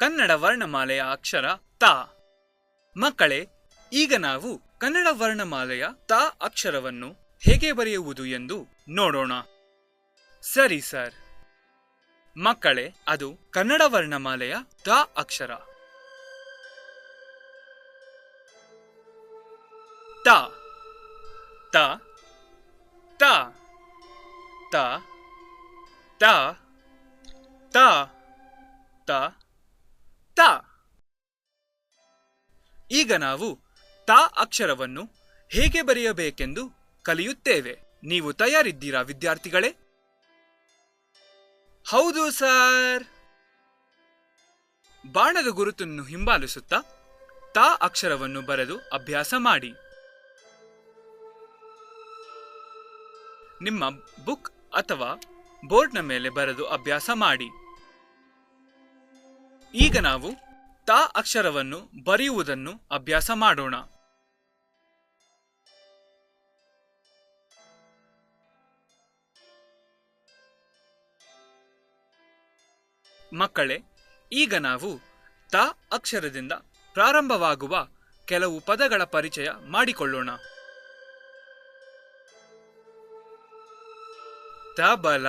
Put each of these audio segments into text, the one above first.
ಕನ್ನಡ ವರ್ಣಮಾಲೆಯ ಅಕ್ಷರ ತ. ಮಕ್ಕಳೇ, ಈಗ ನಾವು ಕನ್ನಡ ವರ್ಣಮಾಲೆಯ ತ ಅಕ್ಷರವನ್ನು ಹೇಗೆ ಬರೆಯುವುದು ಎಂದು ನೋಡೋಣ. ಸರಿ ಸರ್. ಮಕ್ಕಳೇ, ಅದು ಕನ್ನಡ ವರ್ಣಮಾಲೆಯ ತ ಅಕ್ಷರ. ತ. ತ. ತ. ತ. ತ. ತ. ತ. ತ. ಈಗ ನಾವು ತ ಅಕ್ಷರವನ್ನು ಹೇಗೆ ಬರೆಯಬೇಕೆಂದು ಕಲಿಯುತ್ತೇವೆ. ನೀವು ತಯಾರಿದ್ದೀರಾ ವಿದ್ಯಾರ್ಥಿಗಳೇ? ಹೌದು ಸರ್. ಬಾಣದ ಗುರುತನ್ನು ಹಿಂಬಾಲಿಸುತ್ತಾ ತ ಅಕ್ಷರವನ್ನು ಬರೆದು ಅಭ್ಯಾಸ ಮಾಡಿ. ನಿಮ್ಮ ಬುಕ್ ಅಥವಾ ಬೋರ್ಡ್ನ ಮೇಲೆ ಬರೆದು ಅಭ್ಯಾಸ ಮಾಡಿ. ಈಗ ನಾವು ತ ಅಕ್ಷರವನ್ನು ಬರೆಯುವುದನ್ನು ಅಭ್ಯಾಸ ಮಾಡೋಣ. ಮಕ್ಕಳೇ, ಈಗ ನಾವು ತ ಅಕ್ಷರದಿಂದ ಪ್ರಾರಂಭವಾಗುವ ಕೆಲವು ಪದಗಳ ಪರಿಚಯ ಮಾಡಿಕೊಳ್ಳೋಣ. ತಬಲ.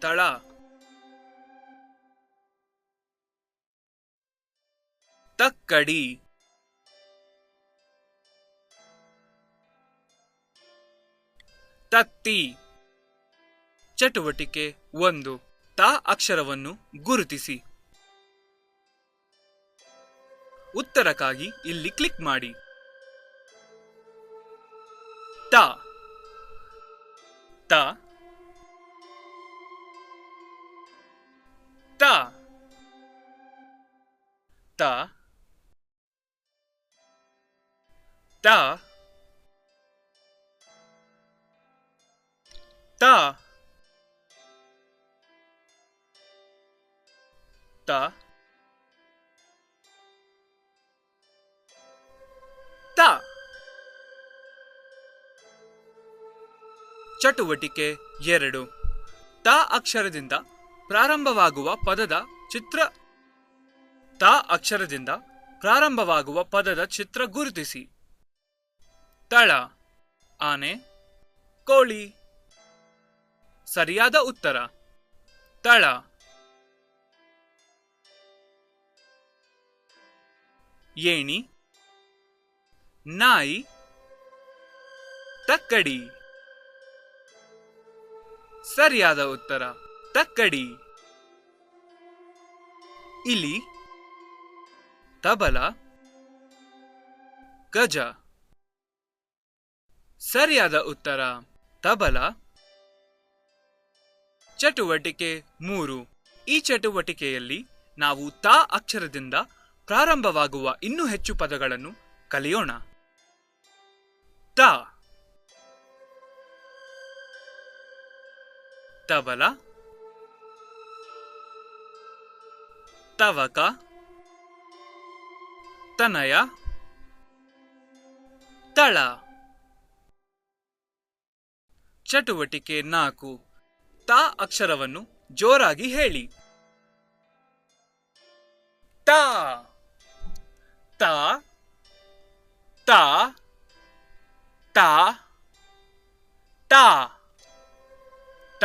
ತಳ ತಕ್ಕಡಿ. ತತ್ತಿ ಚಟುವಟಿಕೆ ಒಂದು. ತ ಅಕ್ಷರವನ್ನು ಗುರುತಿಸಿ. ಉತ್ತರಕ್ಕಾಗಿ ಇಲ್ಲಿ ಕ್ಲಿಕ್ ಮಾಡಿ. ತ. ತ ತ. ತ. ತ. ತ. ತ. ಚಟುವಟಿಕೆ ಎರಡು. ತ ಅಕ್ಷರದಿಂದ ಪ್ರಾರಂಭವಾಗುವ ಪದದ ಚಿತ್ರ ತ ಅಕ್ಷರದಿಂದ ಪ್ರಾರಂಭವಾಗುವ ಪದದ ಚಿತ್ರ ಗುರುತಿಸಿ. ತಳ, ಆನೆ, ಕೋಳಿ. ಸರಿಯಾದ ಉತ್ತರ. ತಳ. ಏಣಿ. ನಾಯಿ. ತಕ್ಕಡಿ. ಸರಿಯಾದ ಉತ್ತರ. ತಕ್ಕಡಿ. ಇಲಿ, ತಬಲ, ಗಜ. ಸರಿಯಾದ ಉತ್ತರ, ತಬಲ. ಚಟುವಟಿಕೆ ಮೂರು. ಈ ಚಟುವಟಿಕೆಯಲ್ಲಿ ನಾವು ತಾ ಅಕ್ಷರದಿಂದ ಪ್ರಾರಂಭವಾಗುವ ಇನ್ನೂ ಹೆಚ್ಚು ಪದಗಳನ್ನು ಕಲಿಯೋಣ. ತ. ತಬಲ. ತವಕ ತನಯ? ತಳ? ಚಟುವಟಿಕೆ ನಾಲ್ಕು. ತ ಅಕ್ಷರವನ್ನು ಜೋರಾಗಿ ಹೇಳಿ. ತ. ತ. ತ. ತಾ. ತ. ತ.